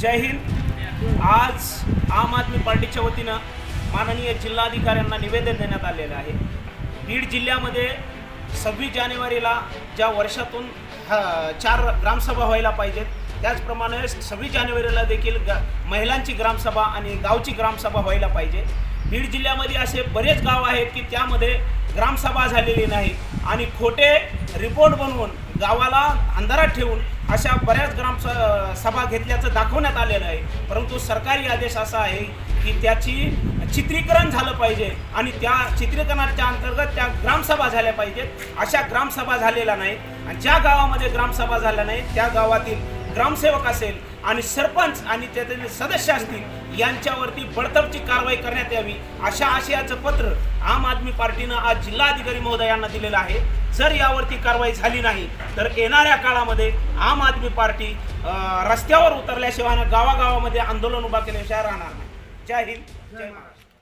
जय हिंद. आज आम आदमी पार्टीच्या वतीनं माननीय जिल्हाधिकाऱ्यांना निवेदन देण्यात आलेलं आहे. बीड जिल्ह्यामध्ये सव्वीस जानेवारीला ज्या वर्षातून चार ग्रामसभा व्हायला पाहिजेत त्याचप्रमाणे सव्वीस जानेवारीला देखील ग महिलांची ग्रामसभा आणि गावची ग्रामसभा व्हायला पाहिजे. बीड जिल्ह्यामध्ये असे बरेच गाव आहेत की त्यामध्ये ग्रामसभा झालेली नाही आणि खोटे रिपोर्ट बनवून गावाला अंधारात ठेवून अशा बऱ्याच ग्राम सभा घेतल्याचं दाखवण्यात आलेलं आहे. परंतु सरकारी आदेश असा आहे की त्याची चित्रीकरण झालं पाहिजे आणि त्या चित्रीकरणाच्या अंतर्गत त्या ग्रामसभा झाल्या पाहिजेत. अशा ग्रामसभा झालेल्या नाहीत. आणि ज्या गावामध्ये ग्रामसभा झाल्या नाहीत त्या गावातील ग्रामसेवक असेल आणि सरपंच आणि त्यातील सदस्य असतील यांच्यावरती बडतबची कारवाई करण्यात यावी अशा आशयाचं पत्र पार्टीनं आज जिल्हाधिकारी महोदयांना दिलेलं आहे. जर यावरती कारवाई झाली नाही तर येणाऱ्या काळामध्ये आम आदमी पार्टी रस्त्यावर उतरल्याशिवाय गावागावामध्ये आंदोलन उभा केल्याशिवाय राहणार नाही. जय हिंद जय महाराष्ट्र.